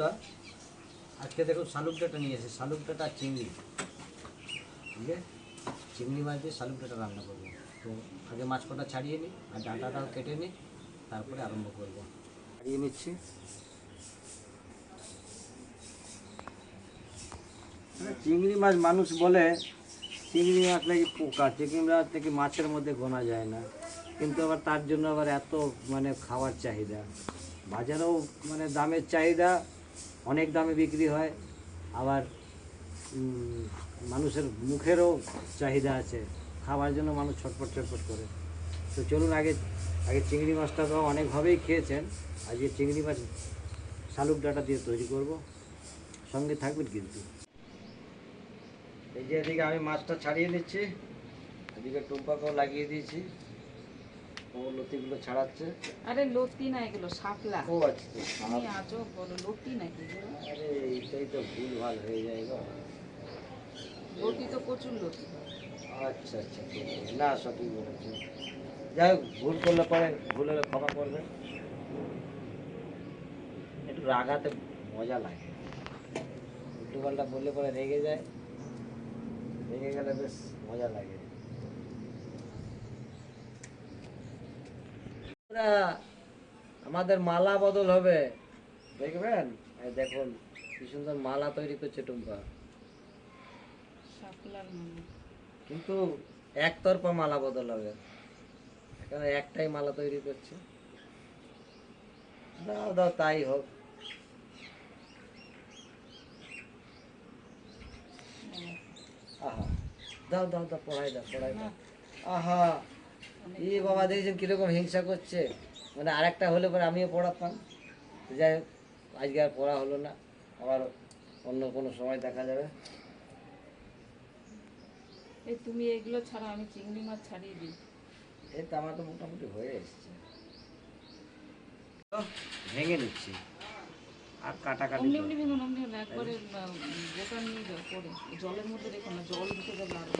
বন্ধুরা আজকে দেখুন শালুক ডাটা নিয়ে এসে শালুক ডাটা আর চিংড়ি বুঝলে চিংড়ি মাছ দিয়ে শালুক ডাটা রান্না করব তো আগে মাছ কটা ছাড়িয়ে নিই আর ডাঁটাটাও কেটে নিই তারপরে আরম্ভ করব ছাড়িয়ে নিচ্ছি মানে চিংড়ি মাছ মানুষ বলে চিংড়ি মাছ নাকি পোকা চিংড়ি মাছ নাকি মাছের মধ্যে গোনা যায় না কিন্তু আবার তার জন্য আবার এত মানে খাওয়ার চাহিদা বাজারেও মানে দামের চাহিদা অনেক দামে বিক্রি হয়, আবার মানুষের মুখেরও চাহিদা আছে, খাওয়ার জন্য মানুষ ছটপট ছটপট করে। তো চলুন আগে আগে চিংড়ি মাছটা তো অনেকভাবেই খেয়েছেন, আজকে চিংড়ি মাছ শালুক ডাটা দিয়ে তৈরি করব। সঙ্গে থাকবেন কিন্তু। এই যে এদিকে আমি মাছটা ছাড়িয়ে নিচ্ছি, এদিকে টুম্পাকেও লাগিয়ে দিয়েছি। ও লতিগুলো ছাড়াচ্ছে। আরে লতি না এগুলো শাপলা। ও আচ্ছা আজও বলো লতি নাকি? আরে এইটাই তো ভুল ভালো হয়ে যায় গো। লতি তো প্রচুর লতি। আচ্ছা আচ্ছা না সঠিক যাই হোক ভুল করলে পরে ভুল হলে ক্ষমা করবেন। একটু রাগাতে মজা লাগে। উল্টো পাল্টা বললে পরে রেগে যায়। রেগে গেলে বেশ মজা লাগে বন্ধুরা, আমাদের মালা বদল হবে। দেখবেন? দেখুন কি সুন্দর মালা তৈরি করছে টুম্পা। কিন্তু একতরফা মালা বদল হবে। এখানে একটাই মালা তৈরি করছে। দাও দাও তাই হোক। আহা। দাও দাও দাও পড়াই দাও পড়াই দাও। আহা। ই বাবা দেখছেন কীরকম হিংসা করছে? মানে আরেকটা হলে পরে আমিও পড়াতাম। যাই হোক আজকে আর পড়া হলো না। আবার অন্য কোনো সময় দেখা যাবে। এই তুমি এগুলো ছাড়া আমি চিংড়ি মাছ ছাড়িয়ে দিই। এই তো আমার তো মোটামুটি হয়ে এসছে। ভেঙে নিচ্ছি। আর কাটাকাটি অমনি অমনি ভেঙো অমনি একবারে আহ, নিয়ে পরে জলের মধ্যে রেখো না জল ঢুকে যাবে আরও।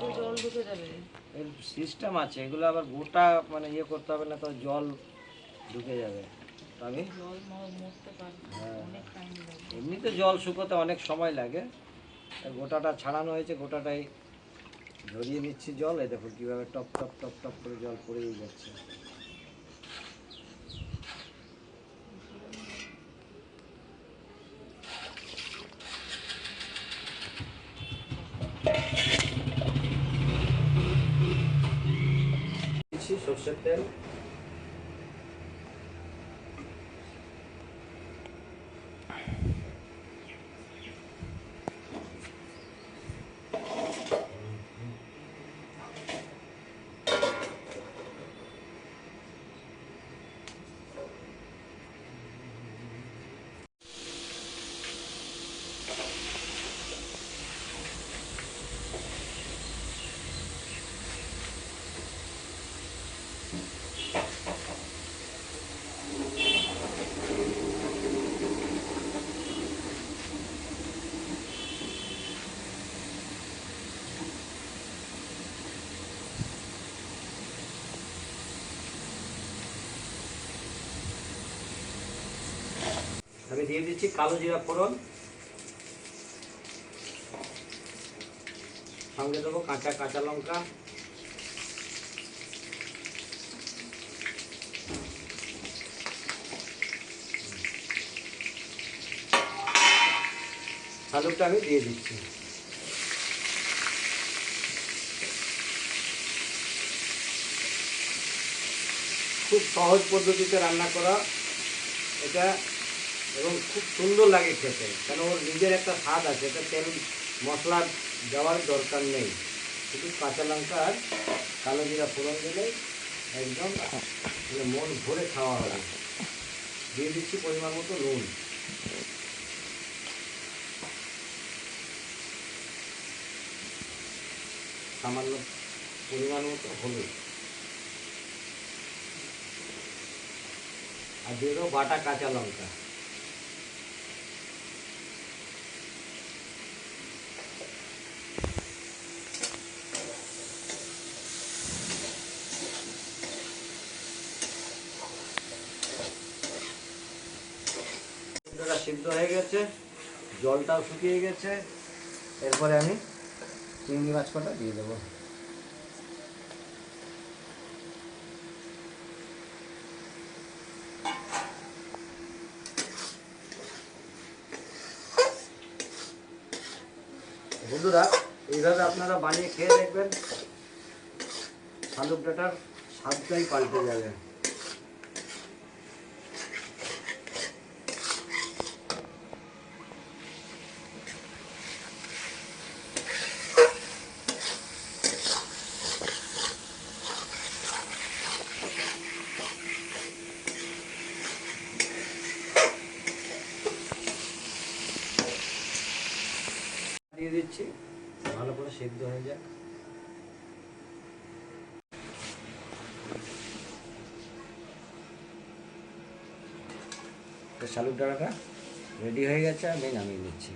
জল ঢুকে যাবে। এর সিস্টেম আছে এগুলো আবার গোটা মানে ইয়ে করতে হবে না তো জল ঢুকে যাবে। তো আমি জল ম- মরতে পারে হ্যাঁ। এমনিতে জল শুকোতে অনেক সময় লাগে। গোটাটা ছাড়ানো হয়েছে গোটাটাই ধরিয়ে নিচ্ছি জল। এ দেখো কীভাবে টপ টপ টপ টপ করে জল পড়েই যাচ্ছে। দিচ্ছি সর্ষের তেল আমি দিয়ে দিচ্ছি কালো জিরা ফোড়ন। সঙ্গে দেবো কাঁচা কাঁচা লঙ্কা। আলুটা আমি দিয়ে দিচ্ছি। খুব সহজ পদ্ধতিতে রান্না করা। এটা এবং খুব সুন্দর লাগে খেতে। কেন, ওর নিজের একটা স্বাদ আছে, এটা তেল, মশলা দেওয়ার দরকার নেই। শুধু কাঁচা লঙ্কা আর কালো জিরা ফোড়ন দিলে একদম মানে মন ভরে খাওয়া হবে। দিয়ে দিচ্ছি পরিমাণ মতো নুন। সামান্য পরিমাণ মতো হলুদ। আর দিয়ে দেবো বাটা কাঁচা লঙ্কা। সিদ্ধ হয়ে গেছে, জলটাও শুকিয়ে গেছে। এরপরে আমি চিংড়ি মাছ কটা দিয়ে দেবো। বন্ধুরা, এইভাবে আপনারা বানিয়ে খেয়ে দেখবেন আলু ডাটার স্বাদটাই পাল্টে যাবে। দিয়ে দিচ্ছি। ভালো করে সেদ্ধ হয়ে যাক। শালুক ডাঁটাটা রেডি হয়ে গেছে, আমি নামিয়ে নিচ্ছি।